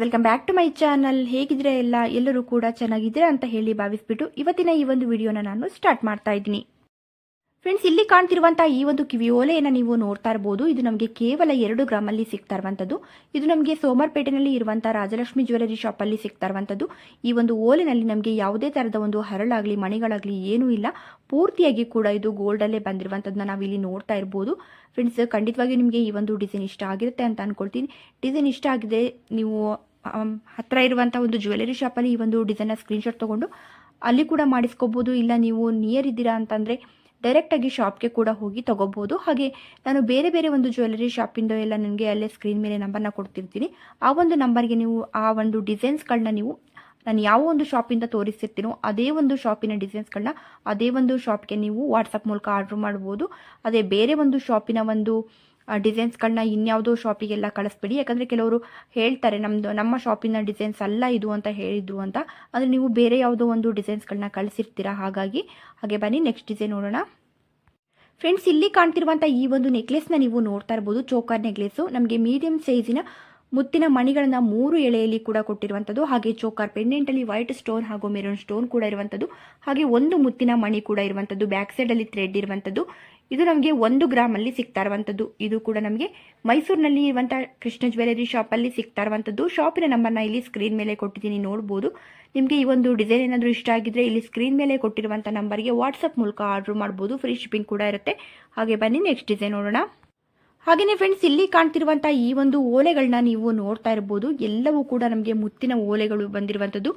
Welcome back to my channel ಹೇಗಿದ್ರೆ ಎಲ್ಲ? ಎಲ್ಲರೂ ಕೂಡ ಚೆನ್ನಾಗಿದ್ದೀರಾ ಅಂತ ಹೇಳಿ ಭಾವಿಸ್ಬಿಟ್ಟು ಇವತ್ತಿನ ಈ ಒಂದು ವಿಡಿಯೋನ ನಾನು ಸ್ಟಾರ್ಟ್ ಮಾಡ್ತಾ ಇದ್ದೀನಿ. ಫ್ರೆಂಡ್ಸ್ ಇಲ್ಲಿ ಕಾಣ್ತಿರುವಂತಹ ಈ ಒಂದು ಕಿವಿ ಓಲೆಯನ್ನು ನೀವು ನೋಡ್ತಾ ಇರಬಹುದು ಇದು ನಮಗೆ ಕೇವಲ ಎರಡು ಗ್ರಾಮಲ್ಲಿ ಸಿಗ್ತಾ ಇರುವಂಥದ್ದು ಇದು ನಮಗೆ ಸೋಮರ್ಪೇಟೆನಲ್ಲಿ ಇರುವಂತಹ ರಾಜಲಕ್ಷ್ಮಿ ಜ್ಯುವೆಲರಿ ಶಾಪಲ್ಲಿ ಸಿಗ್ತಾ ಇರುವಂಥದ್ದು ಈ ಒಂದು ಓಲೆನಲ್ಲಿ ನಮಗೆ ಯಾವುದೇ ಥರದ ಒಂದು ಹರಳಾಗಲಿ, ಮಣಿಗಳಾಗಲಿ ಏನೂ ಇಲ್ಲ. ಪೂರ್ತಿಯಾಗಿ ಕೂಡ ಇದು ಗೋಲ್ಡಲ್ಲೇ ಬಂದಿರುವಂಥದ್ದನ್ನ ನಾವು ಇಲ್ಲಿ ನೋಡ್ತಾ ಇರ್ಬೋದು. ಫ್ರೆಂಡ್ಸ್ ಖಂಡಿತವಾಗಿಯೂ ನಿಮಗೆ ಈ ಒಂದು ಡಿಸೈನ್ ಇಷ್ಟ ಆಗಿರುತ್ತೆ ಅಂತ ಅನ್ಕೊಳ್ತೀನಿ. ಡಿಸೈನ್ ಇಷ್ಟ ಆಗಿದೆ, ನೀವು ಹತ್ರ ಇರುವಂಥ ಒಂದು ಜ್ಯುವೆಲರಿ ಶಾಪಲ್ಲಿ ಈ ಒಂದು ಡಿಸೈನ್ನ ಸ್ಕ್ರೀನ್ಶಾಟ್ ತೊಗೊಂಡು ಅಲ್ಲಿ ಕೂಡ ಮಾಡಿಸ್ಕೋಬೋದು, ಇಲ್ಲ ನೀವು ನಿಯರ್ ಇದ್ದೀರಾ ಅಂತಂದರೆ ಡೈರೆಕ್ಟಾಗಿ ಶಾಪ್ಗೆ ಕೂಡ ಹೋಗಿ ತಗೋಬೋದು. ಹಾಗೆ ನಾನು ಬೇರೆ ಬೇರೆ ಒಂದು ಜ್ಯುವೆಲರಿ ಶಾಪಿಂದ ಎಲ್ಲ ನನಗೆ ಅಲ್ಲೇ ಸ್ಕ್ರೀನ್ ಮೇಲೆ ನಂಬರ್ನ ಕೊಡ್ತಿರ್ತೀನಿ. ಆ ಒಂದು ನಂಬರ್ಗೆ ನೀವು ಆ ಒಂದು ಡಿಸೈನ್ಸ್ಗಳನ್ನ ನೀವು, ನಾನು ಯಾವ ಒಂದು ಶಾಪಿಂದ ತೋರಿಸಿರ್ತೀನೋ ಅದೇ ಒಂದು ಶಾಪಿನ ಡಿಸೈನ್ಸ್ಗಳನ್ನ ಅದೇ ಒಂದು ಶಾಪ್ಗೆ ನೀವು ವಾಟ್ಸಪ್ ಮೂಲಕ ಆರ್ಡ್ರ್ ಮಾಡ್ಬೋದು. ಅದೇ ಬೇರೆ ಒಂದು ಶಾಪಿನ ಒಂದು ಡಿಸೈನ್ಸ್ಗಳನ್ನ ಇನ್ಯಾವುದೋ ಶಾಪಿಗೆಲ್ಲ ಕಳಿಸ್ಬೇಡಿ. ಯಾಕಂದರೆ ಕೆಲವರು ಹೇಳ್ತಾರೆ ನಮ್ಮದು ನಮ್ಮ ಶಾಪಿನ ಡಿಸೈನ್ಸ್ ಅಲ್ಲ ಇದು ಅಂತ ಹೇಳಿದ್ರು ಅಂತ. ಅಂದರೆ ನೀವು ಬೇರೆ ಯಾವುದೋ ಒಂದು ಡಿಸೈನ್ಸ್ಗಳನ್ನ ಕಳಿಸಿರ್ತೀರಾ ಹಾಗಾಗಿ. ಹಾಗೆ ಬನ್ನಿ ನೆಕ್ಸ್ಟ್ ಡಿಸೈನ್ ನೋಡೋಣ. ಫ್ರೆಂಡ್ಸ್ ಇಲ್ಲಿ ಕಾಣ್ತಿರುವಂಥ ಈ ಒಂದು ನೆಕ್ಲೆಸ್ನ ನೀವು ನೋಡ್ತಾ ಇರ್ಬೋದು. ಚೋಕರ್ ನೆಕ್ಲೆಸ್ಸು ನಮಗೆ ಮೀಡಿಯಂ ಸೈಜಿನ ಮುತ್ತಿನ ಮಣಿಗಳನ್ನು ಮೂರು ಎಳೆಯಲ್ಲಿ ಕೂಡ ಕೊಟ್ಟಿರುವಂಥದ್ದು ಹಾಗೆ ಚೋಕರ್ ಪೆಂಡೆಂಟಲ್ಲಿ ವೈಟ್ ಸ್ಟೋನ್ ಹಾಗೂ ಮೆರೂನ್ ಸ್ಟೋನ್ ಕೂಡ ಇರುವಂಥದ್ದು ಹಾಗೆ ಒಂದು ಮುತ್ತಿನ ಮಣಿ ಕೂಡ ಇರುವಂಥದ್ದು ಬ್ಯಾಕ್ ಸೈಡಲ್ಲಿ ಥ್ರೆಡ್ ಇರುವಂಥದ್ದು ಇದು ನಮಗೆ ಒಂದು ಗ್ರಾಮಲ್ಲಿ ಸಿಗ್ತಾ ಇರುವಂಥದ್ದು ಇದು ಕೂಡ ನಮಗೆ ಮೈಸೂರಿನಲ್ಲಿ ಇರುವಂಥ ಕೃಷ್ಣ ಜ್ಯುವೆಲರಿ ಶಾಪಲ್ಲಿ ಸಿಗ್ತಾ ಇರುವಂಥದ್ದು ಶಾಪಿನ ನಂಬರ್ನ ಇಲ್ಲಿ ಸ್ಕ್ರೀನ್ ಮೇಲೆ ಕೊಟ್ಟಿದ್ದೀನಿ, ನೋಡ್ಬೋದು. ನಿಮಗೆ ಈ ಒಂದು ಡಿಸೈನ್ ಏನಾದರೂ ಇಷ್ಟ ಆಗಿದ್ರೆ ಇಲ್ಲಿ ಸ್ಕ್ರೀನ್ ಮೇಲೆ ಕೊಟ್ಟಿರುವಂಥ ನಂಬರ್ಗೆ ವಾಟ್ಸಪ್ ಮೂಲಕ ಆರ್ಡರ್ ಮಾಡ್ಬೋದು. ಫ್ರೀ ಶಿಪ್ಪಿಂಗ್ ಕೂಡ ಇರುತ್ತೆ. ಹಾಗೆ ಬನ್ನಿ ನೆಕ್ಸ್ಟ್ ಡಿಸೈನ್ ನೋಡೋಣ. ಹಾಗೆಯೇ ಫ್ರೆಂಡ್ಸ್, ಇಲ್ಲಿ ಕಾಣ್ತಿರುವಂಥ ಈ ಒಂದು ಓಲೆಗಳನ್ನ ನೀವು ನೋಡ್ತಾ ಇರ್ಬೋದು. ಎಲ್ಲವೂ ಕೂಡ ನಮಗೆ ಮುತ್ತಿನ ಓಲೆಗಳು ಬಂದಿರುವಂಥದ್ದು.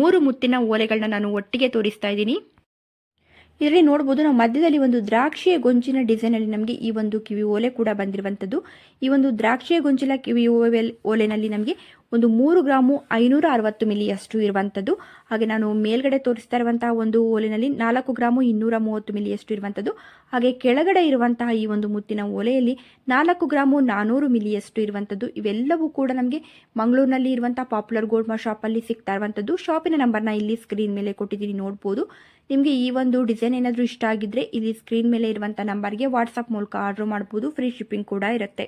ಮೂರು ಮುತ್ತಿನ ಓಲೆಗಳನ್ನ ನಾನು ಒಟ್ಟಿಗೆ ತೋರಿಸ್ತಾ ಇದ್ದೀನಿ. ಇದರಲ್ಲಿ ನೋಡ್ಬೋದು. ನಾವು ಮಧ್ಯದಲ್ಲಿ ಒಂದು ದ್ರಾಕ್ಷಿಯ ಗೊಂಚಿನ ಡಿಸೈನಲ್ಲಿ ನಮಗೆ ಈ ಒಂದು ಕಿವಿ ಓಲೆ ಕೂಡ ಬಂದಿರುವಂಥದ್ದು ಈ ಒಂದು ದ್ರಾಕ್ಷಿಯ ಗೊಂಚಿನ ಕಿವಿ ಓಲೆನಲ್ಲಿ ನಮಗೆ ಒಂದು ಮೂರು ಗ್ರಾಮು ಐನೂರ ಅರವತ್ತು ಮಿಲಿಯಷ್ಟು ಇರುವಂಥದ್ದು. ಹಾಗೆ ನಾನು ಮೇಲ್ಗಡೆ ತೋರಿಸ್ತಾ ಇರುವಂತಹ ಒಂದು ಓಲೆನಲ್ಲಿ ನಾಲ್ಕು ಗ್ರಾಮು ಇನ್ನೂರ ಮೂವತ್ತು ಮಿಲಿಯಷ್ಟು ಇರುವಂಥದ್ದು. ಹಾಗೆ ಕೆಳಗಡೆ ಇರುವಂತಹ ಈ ಒಂದು ಮುತ್ತಿನ ಓಲೆಯಲ್ಲಿ ನಾಲ್ಕು ಗ್ರಾಮು ನಾನೂರು ಮಿಲಿಯಷ್ಟು ಇರುವಂಥದ್ದು. ಇವೆಲ್ಲವೂ ಕೂಡ ನಮಗೆ ಮಂಗಳೂರಿನಲ್ಲಿ ಇರುವಂತಹ ಪಾಪ್ಯುಲರ್ ಗೋಲ್ಡ್ ಶಾಪಲ್ಲಿ ಸಿಗ್ತಾ ಇರುವಂಥದ್ದು. ಶಾಪಿನ ನಂಬರ್ನ ಇಲ್ಲಿ ಸ್ಕ್ರೀನ್ ಮೇಲೆ ಕೊಟ್ಟಿದ್ದೀನಿ, ನೋಡ್ಬೋದು. ನಿಮಗೆ ಈ ಒಂದು ಡಿಸೈನ್ ಏನಾದರೂ ಇಷ್ಟ ಆಗಿದ್ರೆ ಇಲ್ಲಿ ಸ್ಕ್ರೀನ್ ಮೇಲೆ ಇರುವಂಥ ನಂಬರ್ಗೆ ವಾಟ್ಸಪ್ ಮೂಲಕ ಆರ್ಡರ್ ಮಾಡ್ಬೋದು. ಫ್ರೀ ಶಿಪ್ಪಿಂಗ್ ಕೂಡ ಇರುತ್ತೆ.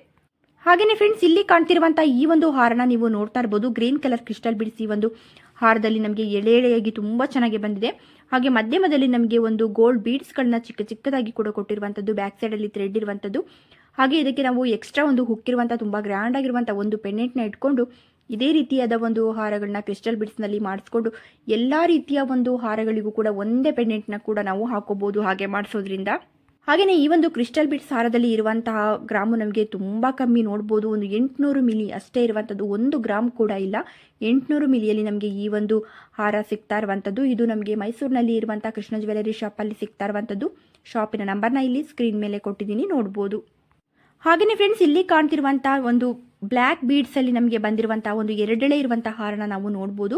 ಹಾಗೆಯೇ ಫ್ರೆಂಡ್ಸ್ ಇಲ್ಲಿ ಕಾಣ್ತಿರುವಂಥ ಈ ಒಂದು ಹಾರನ ನೀವು ನೋಡ್ತಾ ಇರ್ಬೋದು. ಗ್ರೀನ್ ಕಲರ್ ಕ್ರಿಸ್ಟಲ್ ಬಿಡಿಸಿ ಒಂದು ಹಾರದಲ್ಲಿ ನಮಗೆ ಎಳೆ ಎಳೆಯಾಗಿ ತುಂಬ ಚೆನ್ನಾಗಿ ಬಂದಿದೆ. ಹಾಗೆ ಮಧ್ಯಮದಲ್ಲಿ ನಮಗೆ ಒಂದು ಗೋಲ್ಡ್ ಬೀಡ್ಸ್ ಗಳನ್ನ ಚಿಕ್ಕ ಚಿಕ್ಕದಾಗಿ ಕೂಡ ಕೊಟ್ಟಿರುವಂಥದ್ದು ಬ್ಯಾಕ್ ಸೈಡಲ್ಲಿ ಥ್ರೆಡ್ ಇರುವಂಥದ್ದು ಹಾಗೆ ಇದಕ್ಕೆ ನಾವು ಎಕ್ಸ್ಟ್ರಾ ಒಂದು ಹುಕ್ಕಿರುವಂತಹ ತುಂಬ ಗ್ರ್ಯಾಂಡ್ ಆಗಿರುವಂಥ ಒಂದು ಪೆಂಡೆಂಟ್ನ ಇಟ್ಕೊಂಡು ಇದೇ ರೀತಿಯಾದ ಒಂದು ಹಾರಗಳನ್ನ ಕ್ರಿಸ್ಟಲ್ ಬಿಡ್ಸ್ನಲ್ಲಿ ಮಾಡಿಸ್ಕೊಂಡು ಎಲ್ಲಾ ರೀತಿಯ ಒಂದು ಹಾರಗಳಿಗೂ ಕೂಡ ಒಂದೇ ಪೆಂಡೆಂಟ್ನ ಕೂಡ ನಾವು ಹಾಕೋಬಹುದು ಹಾಗೆ ಮಾಡಿಸೋದ್ರಿಂದ. ಹಾಗೆಯೇ ಈ ಒಂದು ಕ್ರಿಸ್ಟಲ್ ಬಿಟ್ ಸಾರದಲ್ಲಿ ಇರುವಂತಹ ಗ್ರಾಮು ನಮಗೆ ತುಂಬ ಕಮ್ಮಿ ನೋಡ್ಬೋದು. ಒಂದು ಎಂಟುನೂರು ಮಿಲಿ ಅಷ್ಟೇ ಇರುವಂಥದ್ದು ಒಂದು ಗ್ರಾಮ್ ಕೂಡ ಇಲ್ಲ. ಎಂಟುನೂರು ಮಿಲಿಯಲ್ಲಿ ನಮಗೆ ಈ ಒಂದು ಹಾರ ಸಿಗ್ತಾ ಇರುವಂಥದ್ದು ಇದು ನಮಗೆ ಮೈಸೂರಿನಲ್ಲಿ ಇರುವಂಥ ಕೃಷ್ಣ ಜ್ಯುವೆಲರಿ ಶಾಪಲ್ಲಿ ಸಿಗ್ತಾ ಇರುವಂಥದ್ದು ಶಾಪಿನ ನಂಬರ್ನ ಇಲ್ಲಿ ಸ್ಕ್ರೀನ್ ಮೇಲೆ ಕೊಟ್ಟಿದ್ದೀನಿ, ನೋಡ್ಬೋದು. ಹಾಗೆಯೇ ಫ್ರೆಂಡ್ಸ್ ಇಲ್ಲಿ ಕಾಣ್ತಿರುವಂಥ ಒಂದು ಬ್ಲ್ಯಾಕ್ ಬೀಡ್ಸಲ್ಲಿ ನಮಗೆ ಬಂದಿರುವಂತಹ ಒಂದು ಎರಡೆಳೆ ಇರುವಂತಹ ಹಾರನ ನಾವು ನೋಡ್ಬೋದು.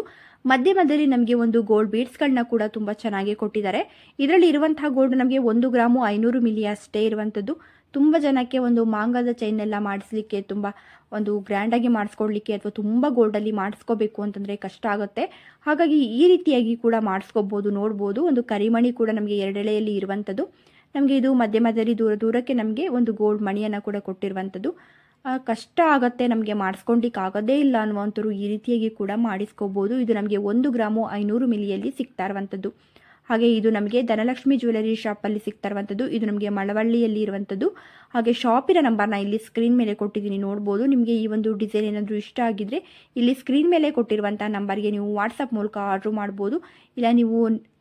ಮಧ್ಯ ಮಧ್ಯದಲ್ಲಿ ನಮಗೆ ಒಂದು ಗೋಲ್ಡ್ ಬೀಡ್ಸ್ಗಳನ್ನ ಕೂಡ ತುಂಬ ಚೆನ್ನಾಗಿ ಕೊಟ್ಟಿದ್ದಾರೆ. ಇದರಲ್ಲಿ ಇರುವಂತಹ ಗೋಲ್ಡ್ ನಮಗೆ ಒಂದು ಗ್ರಾಮು ಐನೂರು ಮಿಲಿ ಅಷ್ಟೇ ಇರುವಂಥದ್ದು. ತುಂಬ ಜನಕ್ಕೆ ಒಂದು ಮಾಂಗದ ಚೈನ್ ಎಲ್ಲ ಮಾಡಿಸ್ಲಿಕ್ಕೆ ತುಂಬ ಒಂದು ಗ್ರ್ಯಾಂಡಾಗಿ ಮಾಡಿಸ್ಕೊಡ್ಲಿಕ್ಕೆ ಅಥವಾ ತುಂಬ ಗೋಲ್ಡಲ್ಲಿ ಮಾಡಿಸ್ಕೋಬೇಕು ಅಂತಂದರೆ ಕಷ್ಟ ಆಗುತ್ತೆ. ಹಾಗಾಗಿ ಈ ರೀತಿಯಾಗಿ ಕೂಡ ಮಾಡಿಸ್ಕೋಬೋದು, ನೋಡ್ಬೋದು. ಒಂದು ಕರಿಮಣಿ ಕೂಡ ನಮಗೆ ಎರಡೆಳೆಯಲ್ಲಿ ಇರುವಂಥದ್ದು. ನಮಗೆ ಇದು ಮಧ್ಯ ಮಧ್ಯದಲ್ಲಿ ದೂರ, ದೂರಕ್ಕೆ ನಮಗೆ ಒಂದು ಗೋಲ್ಡ್ ಮಣಿಯನ್ನು ಕೂಡ ಕೊಟ್ಟಿರುವಂಥದ್ದು. ಕಷ್ಟ ಆಗುತ್ತೆ ನಮಗೆ ಮಾಡಿಸ್ಕೊಳ್ಲಿಕ್ಕೆ ಆಗೋದೇ ಇಲ್ಲ ಅನ್ನುವಂಥರು ಈ ರೀತಿಯಾಗಿ ಕೂಡ ಮಾಡಿಸ್ಕೋಬೋದು. ಇದು ನಮಗೆ ಒಂದು ಗ್ರಾಮು ಐನೂರು ಮಿಲಿಯಲ್ಲಿ ಸಿಗ್ತಾ ಇರುವಂಥದ್ದು. ಹಾಗೆ ಇದು ನಮಗೆ ಧನಲಕ್ಷ್ಮಿ ಜ್ಯುವೆಲರಿ ಶಾಪಲ್ಲಿ ಸಿಗ್ತಾ ಇರುವಂಥದ್ದು. ಇದು ನಮಗೆ ಮಳವಳ್ಳಿಯಲ್ಲಿ ಇರುವಂಥದ್ದು. ಹಾಗೆ ಶಾಪಿನ ನಂಬರ್ನ ಇಲ್ಲಿ ಸ್ಕ್ರೀನ್ ಮೇಲೆ ಕೊಟ್ಟಿದ್ದೀನಿ, ನೋಡ್ಬೋದು. ನಿಮಗೆ ಈ ಒಂದು ಡಿಸೈನ್ ಏನಾದರೂ ಇಷ್ಟ ಆಗಿದ್ರೆ ಇಲ್ಲಿ ಸ್ಕ್ರೀನ್ ಮೇಲೆ ಕೊಟ್ಟಿರುವಂಥ ನಂಬರ್ಗೆ ನೀವು ವಾಟ್ಸಪ್ ಮೂಲಕ ಆರ್ಡ್ರ್ ಮಾಡ್ಬೋದು. ಇಲ್ಲ ನೀವು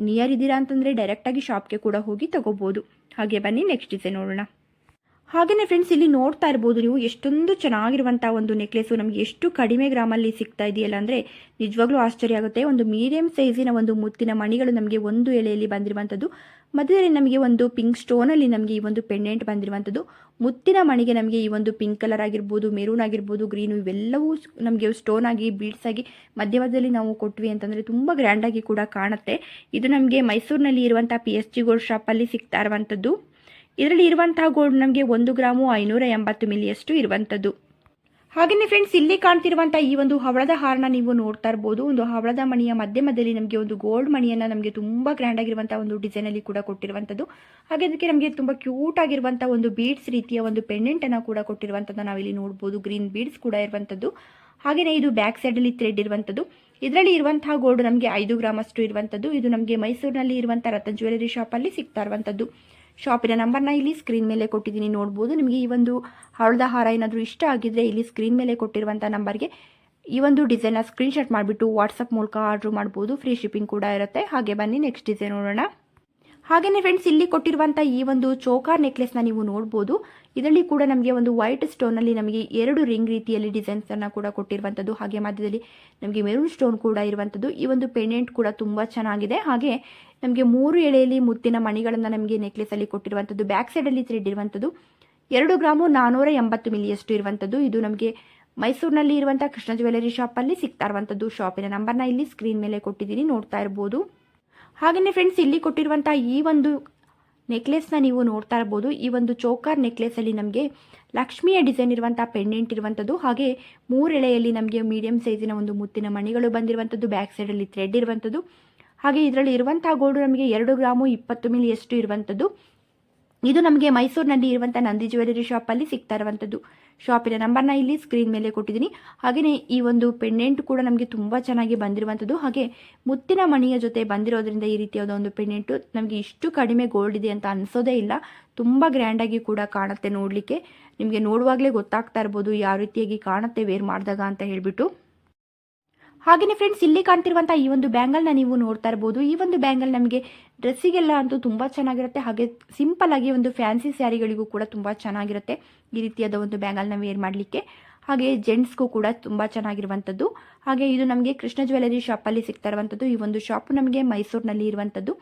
ನಿಯರ್ ಇದ್ದೀರಾ ಅಂತಂದರೆ ಡೈರೆಕ್ಟಾಗಿ ಶಾಪ್ಗೆ ಕೂಡ ಹೋಗಿ ತಗೋಬೋದು. ಹಾಗೆ ಬನ್ನಿ ನೆಕ್ಸ್ಟ್ ಡಿಸೈನ್ ನೋಡೋಣ. ಹಾಗೆಯೇ ಫ್ರೆಂಡ್ಸ್ ಇಲ್ಲಿ ನೋಡ್ತಾ ಇರ್ಬೋದು ನೀವು ಎಷ್ಟೊಂದು ಚೆನ್ನಾಗಿರುವಂಥ ಒಂದು ನೆಕ್ಲೆಸು ನಮಗೆ ಎಷ್ಟು ಕಡಿಮೆ ಗ್ರಾಮಲ್ಲಿ ಸಿಗ್ತಾ ಇದೆಯಲ್ಲ ಅಂದರೆ ನಿಜವಾಗ್ಲೂ ಆಶ್ಚರ್ಯ ಆಗುತ್ತೆ. ಒಂದು ಮೀಡಿಯಂ ಸೈಜಿನ ಒಂದು ಮುತ್ತಿನ ಮಣಿಗಳು ನಮಗೆ ಒಂದು ಎಳೆಯಲ್ಲಿ ಬಂದಿರುವಂಥದ್ದು. ಮಧ್ಯದಲ್ಲಿ ನಮಗೆ ಒಂದು ಪಿಂಕ್ ಸ್ಟೋನಲ್ಲಿ ನಮಗೆ ಈ ಒಂದು ಪೆಂಡೆಂಟ್ ಬಂದಿರುವಂಥದ್ದು. ಮುತ್ತಿನ ಮಣಿಗೆ ನಮಗೆ ಈ ಒಂದು ಪಿಂಕ್ ಕಲರ್ ಆಗಿರ್ಬೋದು ಮೆರೂನ್ ಆಗಿರ್ಬೋದು ಗ್ರೀನು ಇವೆಲ್ಲವೂ ನಮಗೆ ಸ್ಟೋನ್ ಆಗಿ ಬೀಡ್ಸ್ ಆಗಿ ಮಧ್ಯ ಮಧ್ಯದಲ್ಲಿ ನಾವು ಕೊಟ್ವಿ ಅಂತಂದರೆ ತುಂಬ ಗ್ರ್ಯಾಂಡಾಗಿ ಕೂಡ ಕಾಣುತ್ತೆ. ಇದು ನಮಗೆ ಮೈಸೂರಿನಲ್ಲಿ ಇರುವಂಥ ಪಿ ಎಸ್ ಜಿ ಗೋಲ್ಡ್ ಶಾಪಲ್ಲಿ ಸಿಗ್ತಾ ಇರುವಂಥದ್ದು. ಇದರಲ್ಲಿ ಇರುವಂತಹ ಗೋಲ್ಡ್ ನಮಗೆ ಒಂದು ಗ್ರಾಮು ಐನೂರ ಎಂಬತ್ತು ಮಿಲಿಯಷ್ಟು ಇರುವಂಥದ್ದು. ಹಾಗೆಯೇ ಫ್ರೆಂಡ್ಸ್ ಇಲ್ಲಿ ಕಾಣ್ತಿರುವಂಥ ಈ ಒಂದು ಹವಳದ ಹಾರನ ನೀವು ನೋಡ್ತಾ ಇರ್ಬೋದು. ಒಂದು ಹವಳದ ಮಣಿಯ ಮಧ್ಯ ಮಧ್ಯದಲ್ಲಿ ನಮಗೆ ಒಂದು ಗೋಲ್ಡ್ ಮಣಿಯನ್ನು ನಮಗೆ ತುಂಬ ಗ್ರ್ಯಾಂಡ್ ಆಗಿರುವಂಥ ಒಂದು ಡಿಸೈನಲ್ಲಿ ಕೂಡ ಕೊಟ್ಟಿರುವಂಥದ್ದು. ಹಾಗೆ ಅದಕ್ಕೆ ನಮಗೆ ತುಂಬ ಕ್ಯೂಟ್ ಆಗಿರುವಂಥ ಒಂದು ಬೀಡ್ಸ್ ರೀತಿಯ ಒಂದು ಪೆಂಡೆಂಟನ್ನು ಕೂಡ ಕೊಟ್ಟಿರುವಂಥದ್ದು ನಾವಿಲ್ಲಿ ನೋಡ್ಬೋದು. ಗ್ರೀನ್ ಬೀಡ್ಸ್ ಕೂಡ ಇರುವಂಥದ್ದು. ಹಾಗೆಯೇ ಇದು ಬ್ಯಾಕ್ ಸೈಡಲ್ಲಿ ಥ್ರೆಡ್ ಇರುವಂಥದ್ದು. ಇದರಲ್ಲಿ ಇರುವಂತಹ ಗೋಲ್ಡ್ ನಮಗೆ ಐದು ಗ್ರಾಮ್ ಅಷ್ಟು ಇರುವಂಥದ್ದು. ಇದು ನಮಗೆ ಮೈಸೂರಿನಲ್ಲಿ ಇರುವಂಥ ರತನ್ ಜ್ಯುವೆಲರಿ ಶಾಪಲ್ಲಿ ಸಿಗ್ತಾ ಇರುವಂಥದ್ದು. ಶಾಪಿನ ನಂಬರ್ನ ಇಲ್ಲಿ ಸ್ಕ್ರೀನ್ ಮೇಲೆ ಕೊಟ್ಟಿದ್ದೀನಿ, ನೋಡ್ಬೋದು. ನಿಮಗೆ ಈ ಒಂದು ಹಳದ ಹಾರ ಏನಾದರೂ ಇಷ್ಟ ಆಗಿದ್ರೆ ಇಲ್ಲಿ ಸ್ಕ್ರೀನ್ ಮೇಲೆ ಕೊಟ್ಟಿರುವಂಥ ನಂಬರ್ಗೆ ಈ ಒಂದು ಡಿಸೈನ್ನ ಸ್ಕ್ರೀನ್ಶಾಟ್ ಮಾಡಿಬಿಟ್ಟು ವಾಟ್ಸಪ್ ಮೂಲಕ ಆರ್ಡ್ರ್ ಮಾಡ್ಬೋದು. ಫ್ರೀ ಶಿಪ್ಪಿಂಗ್ ಕೂಡ ಇರುತ್ತೆ. ಹಾಗೆ ಬನ್ನಿ ನೆಕ್ಸ್ಟ್ ಡಿಸೈನ್ ನೋಡೋಣ. ಹಾಗೆಯೇ ಫ್ರೆಂಡ್ಸ್ ಇಲ್ಲಿ ಕೊಟ್ಟಿರುವಂಥ ಈ ಒಂದು ಚೋಕಾರ್ ನೆಕ್ಲೆಸ್ನ ನೀವು ನೋಡ್ಬೋದು. ಇದರಲ್ಲಿ ಕೂಡ ನಮಗೆ ಒಂದು ವೈಟ್ ಸ್ಟೋನಲ್ಲಿ ನಮಗೆ ಎರಡು ರಿಂಗ್ ರೀತಿಯಲ್ಲಿ ಡಿಸೈನ್ಸನ್ನು ಕೂಡ ಕೊಟ್ಟಿರುವಂಥದ್ದು ಹಾಗೆ ಮಧ್ಯದಲ್ಲಿ ನಮಗೆ ಮೆರೂನ್ ಸ್ಟೋನ್ ಕೂಡ ಇರುವಂಥದ್ದು ಈ ಒಂದು ಪೆಂಡೆಂಟ್ ಕೂಡ ತುಂಬ ಚೆನ್ನಾಗಿದೆ. ಹಾಗೆ ನಮಗೆ ಮೂರು ಎಳೆಯಲ್ಲಿ ಮುತ್ತಿನ ಮಣಿಗಳನ್ನು ನಮಗೆ ನೆಕ್ಲೆಸಲ್ಲಿ ಕೊಟ್ಟಿರುವಂಥದ್ದು ಬ್ಯಾಕ್ ಸೈಡಲ್ಲಿ ಥ್ರೆಡ್ ಇರುವಂಥದ್ದು ಎರಡು ಗ್ರಾಮು ನಾನ್ನೂರ ಎಂಬತ್ತು ಮಿಲಿಯಷ್ಟು ಇರುವಂಥದ್ದು ಇದು ನಮಗೆ ಮೈಸೂರಿನಲ್ಲಿ ಇರುವಂಥ ಕೃಷ್ಣ ಜ್ಯುವೆಲರಿ ಶಾಪಲ್ಲಿ ಸಿಗ್ತಾ ಇರುವಂಥದ್ದು ಶಾಪಿನ ನಂಬರ್ನ ಇಲ್ಲಿ ಸ್ಕ್ರೀನ್ ಮೇಲೆ ಕೊಟ್ಟಿದ್ದೀನಿ, ನೋಡ್ತಾ ಇರ್ಬೋದು. ಹಾಗೆಯೇ ಫ್ರೆಂಡ್ಸ್ ಇಲ್ಲಿ ಕೊಟ್ಟಿರುವಂಥ ಈ ಒಂದು ನೆಕ್ಲೆಸ್ನ ನೀವು ನೋಡ್ತಾ ಇರ್ಬೋದು. ಈ ಒಂದು ಚೋಕಾರ್ ನೆಕ್ಲೆಸಲ್ಲಿ ನಮಗೆ ಲಕ್ಷ್ಮಿಯ ಡಿಸೈನ್ ಇರುವಂಥ ಪೆಂಡೆಂಟ್ ಇರುವಂಥದ್ದು, ಹಾಗೆ ಮೂರೆಳೆಯಲ್ಲಿ ನಮಗೆ ಮೀಡಿಯಂ ಸೈಜಿನ ಒಂದು ಮುತ್ತಿನ ಮಣಿಗಳು ಬಂದಿರುವಂಥದ್ದು, ಬ್ಯಾಕ್ ಸೈಡಲ್ಲಿ ಥ್ರೆಡ್ ಇರುವಂಥದ್ದು. ಹಾಗೆ ಇದರಲ್ಲಿ ಇರುವಂಥ ಗೋಲ್ಡು ನಮಗೆ ಎರಡು ಗ್ರಾಮು ಇಪ್ಪತ್ತು ಮಿಲಿ ಎಷ್ಟು ಇರುವಂಥದ್ದು. ಇದು ನಮಗೆ ಮೈಸೂರಿನಲ್ಲಿ ಇರುವಂಥ ನಂದಿ ಜ್ಯುವೆಲರಿ ಶಾಪಲ್ಲಿ ಸಿಗ್ತಾ ಇರುವಂಥದ್ದು ಶಾಪಿನ ನಂಬರ್ನ ಇಲ್ಲಿ ಸ್ಕ್ರೀನ್ ಮೇಲೆ ಕೊಟ್ಟಿದ್ದೀನಿ. ಹಾಗೆಯೇ ಈ ಒಂದು ಪೆಂಡೆಂಟ್ ಕೂಡ ನಮಗೆ ತುಂಬ ಚೆನ್ನಾಗಿ ಬಂದಿರುವಂಥದ್ದು ಹಾಗೆ ಮುತ್ತಿನ ಮಣಿಯ ಜೊತೆ ಬಂದಿರೋದ್ರಿಂದ ಈ ರೀತಿಯಾದ ಒಂದು ಪೆಂಡೆಂಟು ನಮಗೆ ಇಷ್ಟು ಕಡಿಮೆ ಗೋಲ್ಡ್ ಇದೆ ಅಂತ ಅನಿಸೋದೇ ಇಲ್ಲ. ತುಂಬ ಗ್ರ್ಯಾಂಡಾಗಿ ಕೂಡ ಕಾಣುತ್ತೆ ನೋಡಲಿಕ್ಕೆ. ನಿಮಗೆ ನೋಡುವಾಗಲೇ ಗೊತ್ತಾಗ್ತಾ ಇರ್ಬೋದು ಯಾವ ರೀತಿಯಾಗಿ ಕಾಣುತ್ತೆ ವೇರ್ ಮಾಡಿದಾಗ ಅಂತ ಹೇಳಿಬಿಟ್ಟು. ಹಾಗೆಯೇ ಫ್ರೆಂಡ್ಸ್ ಇಲ್ಲಿ ಕಾಣ್ತಿರುವಂಥ ಈ ಒಂದು ಬ್ಯಾಂಗಲ್ನ ನೀವು ನೋಡ್ತಾ ಇರ್ಬೋದು. ಈ ಒಂದು ಬ್ಯಾಂಗಲ್ ನಮಗೆ ಡ್ರೆಸ್ಸಿಗೆಲ್ಲ ಅಂತೂ ತುಂಬ ಚೆನ್ನಾಗಿರುತ್ತೆ. ಹಾಗೆ ಸಿಂಪಲ್ ಆಗಿ ಒಂದು ಫ್ಯಾನ್ಸಿ ಸ್ಯಾರಿಗಳಿಗೂ ಕೂಡ ತುಂಬ ಚೆನ್ನಾಗಿರುತ್ತೆ ಈ ರೀತಿಯಾದ ಒಂದು ಬ್ಯಾಂಗಲ್ನ ವೇರ್ ಮಾಡಲಿಕ್ಕೆ. ಹಾಗೆ ಜೆಂಟ್ಸ್ಗೂ ಕೂಡ ತುಂಬಾ ಚೆನ್ನಾಗಿರುವಂಥದ್ದು. ಹಾಗೆ ಇದು ನಮಗೆ ಕೃಷ್ಣ ಜ್ಯುವೆಲರಿ ಶಾಪಲ್ಲಿ ಸಿಗ್ತಾ ಇರುವಂಥದ್ದು. ಈ ಒಂದು ಶಾಪ್ ನಮಗೆ ಮೈಸೂರಿನಲ್ಲಿ ಇರುವಂಥದ್ದು.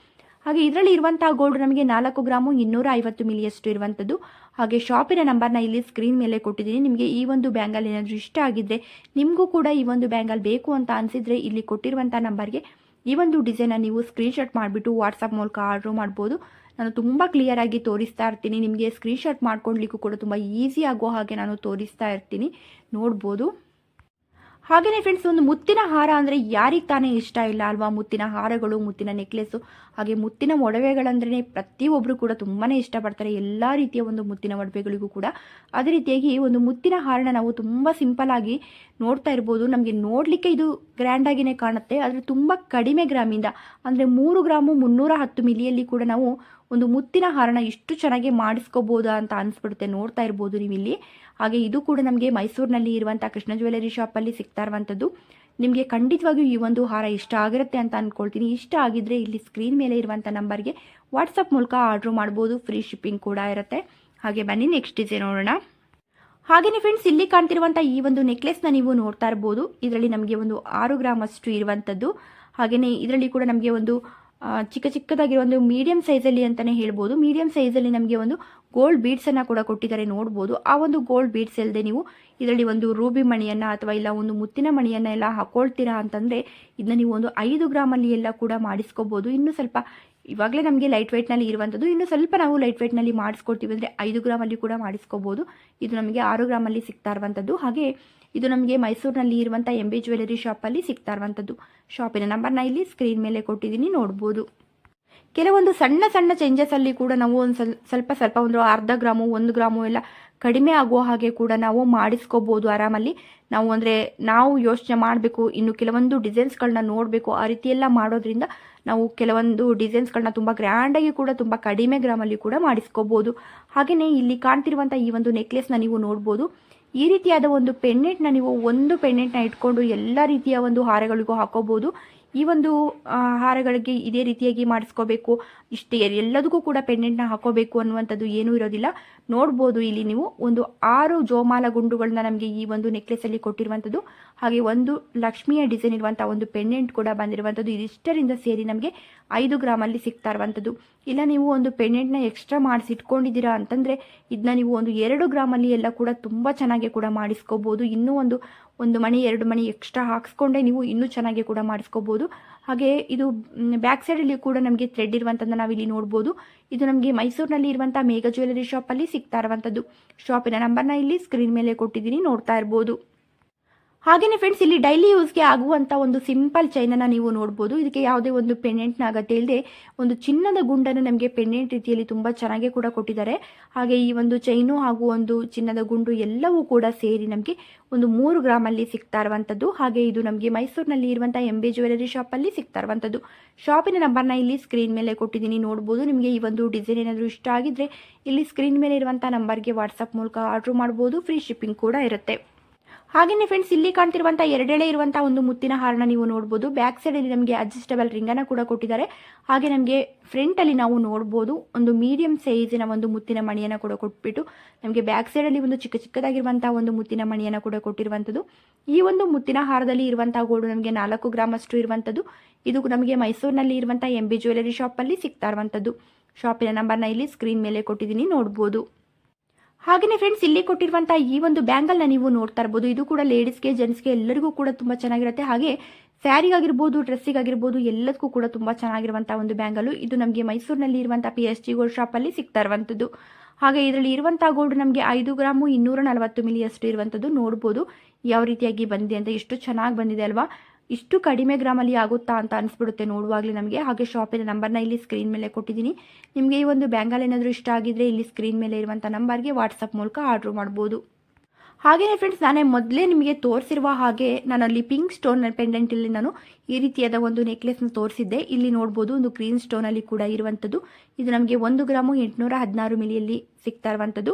ಹಾಗೆ ಇದರಲ್ಲಿ ಇರುವಂತಹ ಗೋಲ್ಡ್ ನಮಗೆ ನಾಲ್ಕು ಗ್ರಾಮು ಇನ್ನೂರ ಐವತ್ತು ಮಿಲಿಯಷ್ಟು ಇರುವಂಥದ್ದು. ಹಾಗೆ ಶಾಪಿನ ನಂಬರ್ನ ಇಲ್ಲಿ ಸ್ಕ್ರೀನ್ ಮೇಲೆ ಕೊಟ್ಟಿದ್ದೀನಿ. ನಿಮಗೆ ಈ ಒಂದು ಬ್ಯಾಂಗಲ್ ಏನಾದರೂ ಇಷ್ಟ ಆಗಿದ್ದರೆ ನಿಮಗೂ ಕೂಡ ಈ ಒಂದು ಬ್ಯಾಂಗಲ್ ಬೇಕು ಅಂತ ಅನಿಸಿದರೆ ಇಲ್ಲಿ ಕೊಟ್ಟಿರುವಂಥ ನಂಬರ್ಗೆ ಈ ಒಂದು ಡಿಸೈನ ನೀವು ಸ್ಕ್ರೀನ್ಶಾಟ್ ಮಾಡಿಬಿಟ್ಟು ವಾಟ್ಸಪ್ ಮೂಲಕ ಆರ್ಡ್ರ್ ಮಾಡ್ಬೋದು. ನಾನು ತುಂಬ ಕ್ಲಿಯರಾಗಿ ತೋರಿಸ್ತಾ ಇರ್ತೀನಿ. ನಿಮಗೆ ಸ್ಕ್ರೀನ್ಶಾಟ್ ಮಾಡ್ಕೊಳ್ಲಿಕ್ಕೂ ಕೂಡ ತುಂಬ ಈಸಿ ಆಗೋ ಹಾಗೆ ನಾನು ತೋರಿಸ್ತಾ ಇರ್ತೀನಿ. ನೋಡ್ಬೋದು. ಹಾಗೆಯೇ ಫ್ರೆಂಡ್ಸ್ ಒಂದು ಮುತ್ತಿನ ಹಾರ ಅಂದರೆ ಯಾರಿಗೆ ತಾನೇ ಇಷ್ಟ ಇಲ್ಲ ಅಲ್ವಾ? ಮುತ್ತಿನ ಹಾರಗಳು, ಮುತ್ತಿನ ನೆಕ್ಲೆಸ್ಸು ಹಾಗೆ ಮುತ್ತಿನ ಒಡವೆಗಳಂದ್ರೆ ಪ್ರತಿಯೊಬ್ಬರು ಕೂಡ ತುಂಬಾ ಇಷ್ಟಪಡ್ತಾರೆ. ಎಲ್ಲ ರೀತಿಯ ಒಂದು ಮುತ್ತಿನ ಒಡವೆಗಳಿಗೂ ಕೂಡ. ಅದೇ ರೀತಿಯಾಗಿ ಒಂದು ಮುತ್ತಿನ ಹಾರನ ನಾವು ತುಂಬ ಸಿಂಪಲ್ಲಾಗಿ ನೋಡ್ತಾ ಇರ್ಬೋದು. ನಮಗೆ ನೋಡಲಿಕ್ಕೆ ಇದು ಗ್ರ್ಯಾಂಡಾಗಿಯೇ ಕಾಣುತ್ತೆ. ಆದರೆ ತುಂಬ ಕಡಿಮೆ ಗ್ರಾಮಿಂದ, ಅಂದರೆ ಮೂರು ಗ್ರಾಮು ಮುನ್ನೂರ ಹತ್ತು ಮಿಲಿಯಲ್ಲಿ ಕೂಡ ನಾವು ಒಂದು ಮುತ್ತಿನ ಹಾರನ ಇಷ್ಟು ಚೆನ್ನಾಗಿ ಮಾಡಿಸ್ಕೋಬೋದಾ ಅಂತ ಅನಿಸ್ಬಿಡುತ್ತೆ. ನೋಡ್ತಾ ಇರ್ಬೋದು ನೀವು ಇಲ್ಲಿ ಹಾಗೆ ಇದು ಕೂಡ ನಮಗೆ ಮೈಸೂರಿನಲ್ಲಿ ಇರುವಂಥ ಕೃಷ್ಣ ಜ್ಯುವೆಲರಿ ಶಾಪಲ್ಲಿ ಸಿಗ್ತಾ ಇರುವಂಥದ್ದು. ನಿಮಗೆ ಖಂಡಿತವಾಗಿಯೂ ಈ ಒಂದು ಹಾರ ಇಷ್ಟ ಆಗಿರುತ್ತೆ ಅಂತ ಅಂದ್ಕೊಳ್ತೀನಿ ಇಷ್ಟ ಆಗಿದ್ರೆ ಇಲ್ಲಿ ಸ್ಕ್ರೀನ್ ಮೇಲೆ ಇರುವಂಥ ನಂಬರ್ಗೆ ವಾಟ್ಸಪ್ ಮೂಲಕ ಆರ್ಡ್ರ್ ಮಾಡ್ಬೋದು. ಫ್ರೀ ಶಿಪ್ಪಿಂಗ್ ಕೂಡ ಇರುತ್ತೆ. ಹಾಗೆ ಬನ್ನಿ ನೆಕ್ಸ್ಟ್ ಡಿಸೈನ್ ನೋಡೋಣ. ಹಾಗೆಯೇ ಫ್ರೆಂಡ್ಸ್ ಇಲ್ಲಿ ಕಾಣ್ತಿರುವಂಥ ಈ ಒಂದು ನೆಕ್ಲೆಸ್ನ ನೀವು ನೋಡ್ತಾ ಇರ್ಬೋದು. ಇದರಲ್ಲಿ ನಮಗೆ ಒಂದು ಆರು ಗ್ರಾಮ್ ಅಷ್ಟು ಇರುವಂಥದ್ದು. ಹಾಗೆಯೇ ಇದರಲ್ಲಿ ಕೂಡ ನಮಗೆ ಒಂದು ಚಿಕ್ಕ ಚಿಕ್ಕದಾಗಿರೋ ಒಂದು ಮೀಡಿಯಂ ಸೈಜಲ್ಲಿ ಅಂತಲೇ ಹೇಳ್ಬೋದು. ಮೀಡಿಯಂ ಸೈಜಲ್ಲಿ ನಮಗೆ ಒಂದು ಗೋಲ್ಡ್ ಬೀಡ್ಸನ್ನು ಕೂಡ ಕೊಟ್ಟಿದ್ದಾರೆ, ನೋಡ್ಬೋದು. ಆ ಒಂದು ಗೋಲ್ಡ್ ಬೀಡ್ಸ್ ಇಲ್ಲದೆ ನೀವು ಇದರಲ್ಲಿ ಒಂದು ರೂಬಿ ಮಣಿಯನ್ನು ಅಥವಾ ಇಲ್ಲ ಒಂದು ಮುತ್ತಿನ ಮಣಿಯನ್ನು ಎಲ್ಲ ಹಾಕೊಳ್ತೀರಾ ಅಂತಂದರೆ ಇದನ್ನ ನೀವು ಒಂದು ಐದು ಗ್ರಾಮಲ್ಲಿ ಎಲ್ಲ ಕೂಡ ಮಾಡಿಸ್ಕೋಬೋದು. ಇನ್ನು ಸ್ವಲ್ಪ ಇವಾಗಲೇ ನಮಗೆ ಲೈಟ್ ವೆಯ್ಟ್ನಲ್ಲಿ ಇರುವಂಥದ್ದು ಇನ್ನು ಸ್ವಲ್ಪ ನಾವು ಲೈಟ್ ವೆಯ್ಟ್ನಲ್ಲಿ ಮಾಡಿಸ್ಕೊಡ್ತೀವಿ ಅಂದರೆ ಐದು ಗ್ರಾಮಲ್ಲಿ ಕೂಡ ಮಾಡಿಸ್ಕೋಬೋದು. ಇದು ನಮಗೆ ಆರು ಗ್ರಾಮಲ್ಲಿ ಸಿಗ್ತಾ ಇರುವಂಥದ್ದು ಹಾಗೆ ಇದು ನಮಗೆ ಮೈಸೂರಿನಲ್ಲಿ ಇರುವಂಥ ಎಂ ಬಿ ಜ್ಯುವೆಲರಿ ಶಾಪಲ್ಲಿ ಸಿಗ್ತಾ ಇರುವಂಥದ್ದು ಶಾಪಿನ ನಂಬರ್ನ ಇಲ್ಲಿ ಸ್ಕ್ರೀನ್ ಮೇಲೆ ಕೊಟ್ಟಿದ್ದೀನಿ, ನೋಡ್ಬೋದು. ಕೆಲವೊಂದು ಸಣ್ಣ ಸಣ್ಣ ಚೇಂಜಸ್ ಅಲ್ಲಿ ಕೂಡ ನಾವು ಒಂದು ಸ್ವಲ್ಪ ಸ್ವಲ್ಪ ಒಂದು ಅರ್ಧ ಗ್ರಾಮು ಒಂದು ಗ್ರಾಮು ಎಲ್ಲ ಕಡಿಮೆ ಆಗೋ ಹಾಗೆ ಕೂಡ ನಾವು ಮಾಡಿಸ್ಕೋಬೋದು ಆರಾಮಲ್ಲಿ. ನಾವು ಅಂದರೆ ನಾವು ಯೋಚನೆ ಮಾಡಬೇಕು, ಇನ್ನು ಕೆಲವೊಂದು ಡಿಸೈನ್ಸ್ಗಳನ್ನ ನೋಡಬೇಕು, ಆ ರೀತಿ ಎಲ್ಲ ಮಾಡೋದ್ರಿಂದ ನಾವು ಕೆಲವೊಂದು ಡಿಸೈನ್ಸ್ಗಳನ್ನ ತುಂಬ ಗ್ರ್ಯಾಂಡಾಗಿ ಕೂಡ, ತುಂಬ ಕಡಿಮೆ ಗ್ರಾಮಲ್ಲಿ ಕೂಡ ಮಾಡಿಸ್ಕೋಬೋದು. ಹಾಗೆಯೇ ಇಲ್ಲಿ ಕಾಣ್ತಿರುವಂಥ ಈ ಒಂದು ನೆಕ್ಲೆಸ್ನ ನೀವು ನೋಡ್ಬೋದು. ಈ ರೀತಿಯಾದ ಒಂದು ಪೆಂಡೆಂಟ್ನ ನೀವು ಒಂದು ಪೆಂಡೆಂಟ್ನ ಇಟ್ಕೊಂಡು ಎಲ್ಲ ರೀತಿಯ ಒಂದು ಹಾರಗಳಿಗೂ ಹಾಕೋಬೋದು. ಈ ಒಂದು ಹಾರಗಳಿಗೆ ಇದೇ ರೀತಿಯಾಗಿ ಮಾಡಿಸ್ಕೋಬೇಕು. ಇಷ್ಟೇ, ಎಲ್ಲದಕ್ಕೂ ಕೂಡ ಪೆಂಡೆಂಟ್ನ ಹಾಕೋಬೇಕು ಅನ್ನುವಂಥದ್ದು ಏನೂ ಇರೋದಿಲ್ಲ. ನೋಡ್ಬೋದು ಇಲ್ಲಿ ನೀವು ಒಂದು ಆರು ಜೋಮಾಲ ಗುಂಡುಗಳನ್ನ ನಮಗೆ ಈ ಒಂದು ನೆಕ್ಲೆಸಲ್ಲಿ ಕೊಟ್ಟಿರುವಂಥದ್ದು. ಹಾಗೆ ಒಂದು ಲಕ್ಷ್ಮಿಯ ಡಿಸೈನ್ ಇರುವಂಥ ಒಂದು ಪೆಂಡೆಂಟ್ ಕೂಡ ಬಂದಿರುವಂಥದ್ದು. ಇದಿಷ್ಟರಿಂದ ಸೇರಿ ನಮಗೆ ಐದು ಗ್ರಾಮಲ್ಲಿ ಸಿಗ್ತಾ ಇರುವಂಥದ್ದು. ಇಲ್ಲ, ನೀವು ಒಂದು ಪೆಂಡೆಂಟ್ನ ಎಕ್ಸ್ಟ್ರಾ ಮಾಡಿಸಿ ಇಟ್ಕೊಂಡಿದ್ದೀರಾ ಅಂತಂದರೆ ಇದನ್ನ ನೀವು ಒಂದು ಎರಡು ಗ್ರಾಮಲ್ಲಿ ಎಲ್ಲ ಕೂಡ ತುಂಬ ಚೆನ್ನಾಗಿ ಕೂಡ ಮಾಡಿಸ್ಕೋಬೋದು. ಇನ್ನೂ ಒಂದು ಒಂದು ಮಣಿ, ಎರಡು ಮಣಿ ಎಕ್ಸ್ಟ್ರಾ ಹಾಕ್ಸ್ಕೊಂಡೆ ನೀವು ಇನ್ನೂ ಚೆನ್ನಾಗಿ ಕೂಡ ಮಾಡಿಸ್ಕೋಬೋದು. ಹಾಗೆ ಇದು ಬ್ಯಾಕ್ ಸೈಡಲ್ಲಿ ಕೂಡ ನಮಗೆ ಥ್ರೆಡ್ ಇರುವಂಥದ್ದನ್ನ ನಾವಿಲ್ಲಿ ನೋಡ್ಬೋದು. ಇದು ನಮಗೆ ಮೈಸೂರಿನಲ್ಲಿ ಇರುವಂಥ ಮೇಘ ಜ್ಯುವೆಲರಿ ಶಾಪಲ್ಲಿ ಸಿಗ್ತಾ ಇರುವಂಥದ್ದು ಶಾಪಿನ ನಂಬರ್ನ ಇಲ್ಲಿ ಸ್ಕ್ರೀನ್ ಮೇಲೆ ಕೊಟ್ಟಿದ್ದೀನಿ, ನೋಡ್ತಾ ಇರ್ಬೋದು. ಹಾಗೆಯೇ ಫ್ರೆಂಡ್ಸ್ ಇಲ್ಲಿ ಡೈಲಿ ಯೂಸ್ಗೆ ಆಗುವಂಥ ಒಂದು ಸಿಂಪಲ್ ಚೈನನ್ನು ನೀವು ನೋಡ್ಬೋದು. ಇದಕ್ಕೆ ಯಾವುದೇ ಒಂದು ಪೆಂಡೆಂಟ್ನ ಅಗತ್ಯ ಇಲ್ಲದೆ ಒಂದು ಚಿನ್ನದ ಗುಂಡನ್ನು ನಮಗೆ ಪೆಂಡೆಂಟ್ ರೀತಿಯಲ್ಲಿ ತುಂಬ ಚೆನ್ನಾಗಿ ಕೂಡ ಕೊಟ್ಟಿದ್ದಾರೆ. ಹಾಗೆ ಈ ಒಂದು ಚೈನು ಹಾಗೂ ಒಂದು ಚಿನ್ನದ ಗುಂಡು ಎಲ್ಲವೂ ಕೂಡ ಸೇರಿ ನಮಗೆ ಒಂದು ಮೂರು ಗ್ರಾಮಲ್ಲಿ ಸಿಗ್ತಾ ಇರುವಂಥದ್ದು ಹಾಗೆ ಇದು ನಮಗೆ ಮೈಸೂರಿನಲ್ಲಿ ಇರುವಂಥ ಎಂ ಬಿ ಜ್ಯುವೆಲರಿ ಶಾಪಲ್ಲಿ ಸಿಗ್ತಾ ಇರುವಂಥದ್ದು ಶಾಪಿನ ನಂಬರ್ನ ಇಲ್ಲಿ ಸ್ಕ್ರೀನ್ ಮೇಲೆ ಕೊಟ್ಟಿದ್ದೀನಿ, ನೋಡ್ಬೋದು. ನಿಮಗೆ ಈ ಒಂದು ಡಿಸೈನ್ ಏನಾದರೂ ಇಷ್ಟ ಆಗಿದ್ರೆ ಇಲ್ಲಿ ಸ್ಕ್ರೀನ್ ಮೇಲೆ ಇರುವಂಥ ನಂಬರ್ಗೆ ವಾಟ್ಸಪ್ ಮೂಲಕ ಆರ್ಡ್ರ್ ಮಾಡ್ಬೋದು. ಫ್ರೀ ಶಿಪ್ಪಿಂಗ್ ಕೂಡ ಇರುತ್ತೆ. ಹಾಗೆಯೇ ಫ್ರೆಂಡ್ಸ್ ಇಲ್ಲಿ ಕಾಣ್ತಿರುವಂತಹ ಎರಡೆಳೆ ಇರುವಂತಹ ಒಂದು ಮುತ್ತಿನ ಹಾರನ ನೀವು ನೋಡಬಹುದು ಬ್ಯಾಕ್ ಸೈಡ್ ಅಲ್ಲಿ ನಮಗೆ ಅಡ್ಜಸ್ಟಬಲ್ ಅನ್ನ ಕೂಡ ಕೊಟ್ಟಿದ್ದಾರೆ. ಹಾಗೆ ನಮಗೆ ಫ್ರಂಟ್ ಅಲ್ಲಿ ನಾವು ನೋಡಬಹುದು ಒಂದು ಮೀಡಿಯಂ ಸೈಜಿನ ಒಂದು ಮುತ್ತಿನ ಮಣಿಯನ್ನ ಕೂಡ ಕೊಟ್ಬಿಟ್ಟು, ನಮಗೆ ಬ್ಯಾಕ್ ಸೈಡ್ ಅಲ್ಲಿ ಒಂದು ಚಿಕ್ಕ ಚಿಕ್ಕದಾಗಿರುವಂತಹ ಒಂದು ಮುತ್ತಿನ ಮಣಿಯನ್ನ ಕೂಡ ಕೊಟ್ಟಿರುವಂಥದ್ದು. ಈ ಒಂದು ಮುತ್ತಿನ ಹಾರದಲ್ಲಿ ಇರುವಂತಹ ಗೋಲ್ಡ್ ನಮಗೆ ನಾಲ್ಕು ಗ್ರಾಮ್ ಅಷ್ಟು ಇರುವಂತದ್ದು ಇದು ನಮಗೆ ಮೈಸೂರಿನಲ್ಲಿ ಇರುವಂತಹ ಎಂ ಬಿ ಜ್ಯುವೆಲರಿ ಅಲ್ಲಿ ಸಿಗ್ತಾ ಇರುವಂಥದ್ದು. ಶಾಪಿನ ನಂಬರ್ನ ಇಲ್ಲಿ ಸ್ಕ್ರೀನ್ ಮೇಲೆ ಕೊಟ್ಟಿದ್ದೀನಿ, ನೋಡ್ಬೋದು. ಹಾಗೆಯೇ ಫ್ರೆಂಡ್ಸ್ ಇಲ್ಲಿ ಕೊಟ್ಟಿರುವಂತಹ ಈ ಒಂದು ಬ್ಯಾಂಗಲ್ನ ನೀವು ನೋಡ್ತಾ ಇರಬಹುದು ಇದು ಕೂಡ ಲೇಡೀಸ್ಗೆ ಜೆಂಟ್ಸ್ಗೆ ಎಲ್ಲರಿಗೂ ಕೂಡ ತುಂಬಾ ಚೆನ್ನಾಗಿರುತ್ತೆ. ಹಾಗೆ ಸ್ಯಾರಿಗಾಗಿರ್ಬೋದು ಡ್ರೆಸ್ಸಿಗಾಗಿರ್ಬೋದು ಎಲ್ಲದಕ್ಕೂ ಕೂಡ ತುಂಬಾ ಚೆನ್ನಾಗಿರುವಂತಹ ಒಂದು ಬ್ಯಾಂಗಲ್ ಇದು ನಮಗೆ ಮೈಸೂರಿನಲ್ಲಿ ಇರುವಂಥ ಪಿ ಎಸ್ ಜಿ ಗೋಲ್ಡ್ ಶಾಪಲ್ಲಿ ಸಿಗ್ತಾ ಇರುವಂಥದ್ದು ಹಾಗೆ ಇದರಲ್ಲಿ ಇರುವಂತಹ ಗೋಲ್ಡ್ ನಮಗೆ ಐದು ಗ್ರಾಮು ಇನ್ನೂರ ನಲವತ್ತು ಮಿಲಿಯಷ್ಟು ಇರುವಂಥದ್ದು ನೋಡಬಹುದು ಯಾವ ರೀತಿಯಾಗಿ ಬಂದಿದೆ ಅಂತ, ಎಷ್ಟು ಚೆನ್ನಾಗಿ ಬಂದಿದೆ ಅಲ್ವಾ? ಇಷ್ಟು ಕಡಿಮೆ ಗ್ರಾಮಲ್ಲಿ ಆಗುತ್ತಾ ಅಂತ ಅನಿಸ್ಬಿಡುತ್ತೆ ನೋಡುವಾಗಲೇ ನಮಗೆ. ಹಾಗೆ ಶಾಪಿನ ನಂಬರ್ನ ಇಲ್ಲಿ ಸ್ಕ್ರೀನ್ ಮೇಲೆ ಕೊಟ್ಟಿದ್ದೀನಿ. ನಿಮಗೆ ಈ ಒಂದು ಬ್ಯಾಂಗಲ್ ಏನಾದರೂ ಇಷ್ಟ ಆಗಿದ್ರೆ ಇಲ್ಲಿ ಸ್ಕ್ರೀನ್ ಮೇಲೆ ಇರುವಂಥ ನಂಬರ್ಗೆ ವಾಟ್ಸಪ್ ಮೂಲಕ ಆರ್ಡ್ರ್ ಮಾಡ್ಬೋದು. ಹಾಗೆಯೇ ಫ್ರೆಂಡ್ಸ್ ನಾನೇ ಮೊದಲೇ ನಿಮಗೆ ತೋರಿಸಿರುವ ಹಾಗೆ ನಾನಲ್ಲಿ ಪಿಂಕ್ ಸ್ಟೋನ್ ಪೆಂಡೆಂಟ್ ಇಲ್ಲಿ ನಾನು ಈ ರೀತಿಯಾದ ಒಂದು ನೆಕ್ಲೆಸ್ನ ತೋರಿಸಿದ್ದೆ. ಇಲ್ಲಿ ನೋಡ್ಬೋದು ಒಂದು ಗ್ರೀನ್ ಸ್ಟೋನಲ್ಲಿ ಕೂಡ ಇರುವಂಥದ್ದು ಇದು ನಮಗೆ ಒಂದು ಗ್ರಾಮು ಎಂಟುನೂರ ಹದಿನಾರು ಮಿಲಿಯಲ್ಲಿ ಸಿಗ್ತಾ ಇರುವಂಥದ್ದು